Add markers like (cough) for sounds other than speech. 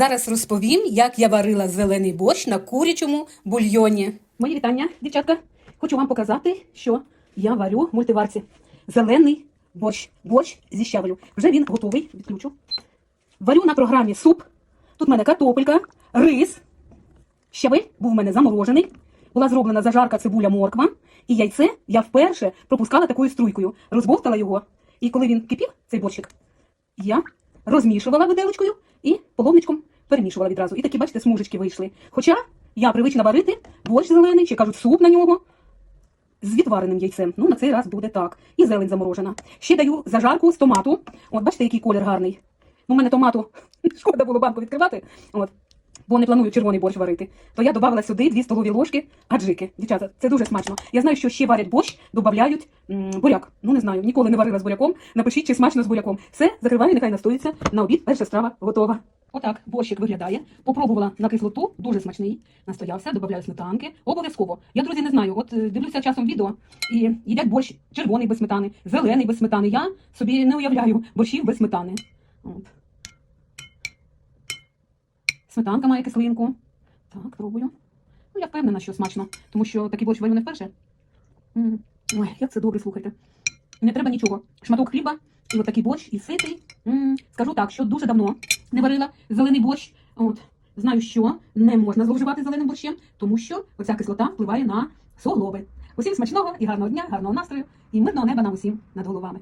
Зараз розповім, як я варила зелений борщ на курячому бульйоні. Мої вітання, дівчатка. Хочу вам показати, що я варю в мультиварці. Зелений борщ. Борщ зі щавелю. Вже він готовий. Відключу. Варю на програмі суп. Тут в мене картопелька, рис. Щавель був в мене заморожений. Була зроблена зажарка цибуля морква. І яйце я вперше пропускала такою струйкою. Розбовтала його. І коли він кипів, цей борщик, я розмішувала виделочкою і половничком перемішувала відразу. І такі, бачите, смужечки вийшли. Хоча я привична варити борщ зелений, чи кажуть, суп на нього з відвареним яйцем. Ну, на цей раз буде так. І зелень заморожена. Ще даю зажарку з томату. От, бачите, який колір гарний. Ну, у мене томату (laughs) шкода було банку відкривати. От. Бо не планую червоний борщ варити. То я додавала сюди 2 столові ложки аджики. Дівчата, це дуже смачно. Я знаю, що ще варять борщ, додають буряк. Ну не знаю, ніколи не варила з буряком. Напишіть, чи смачно з буряком. Все, закриваю, нехай настоїться. На обід перша страва готова. Отак борщик виглядає. Попробувала на кислоту, дуже смачний. Настоявся, додаю сметанки. Обов'язково. Я, друзі, не знаю. От е, дивлюся часом відео і їдять борщ червоний без сметани, зелений без сметани. Я собі не уявляю борщів без сметани. От. Сметанка має кислинку. Так, пробую. Ну, я впевнена, що смачно, тому що такий борщ варю не вперше. М. Ой, як це добре, слухайте. Не треба нічого. Шматок хліба і от такий борщ, і ситий. М. Скажу так, що дуже давно не варила зелений борщ. От. Знаю, що не можна зловживати зеленим борщем, тому що оця кислота впливає на суглоби. Усім смачного і гарного дня, гарного настрою і мирного неба нам усім над головами.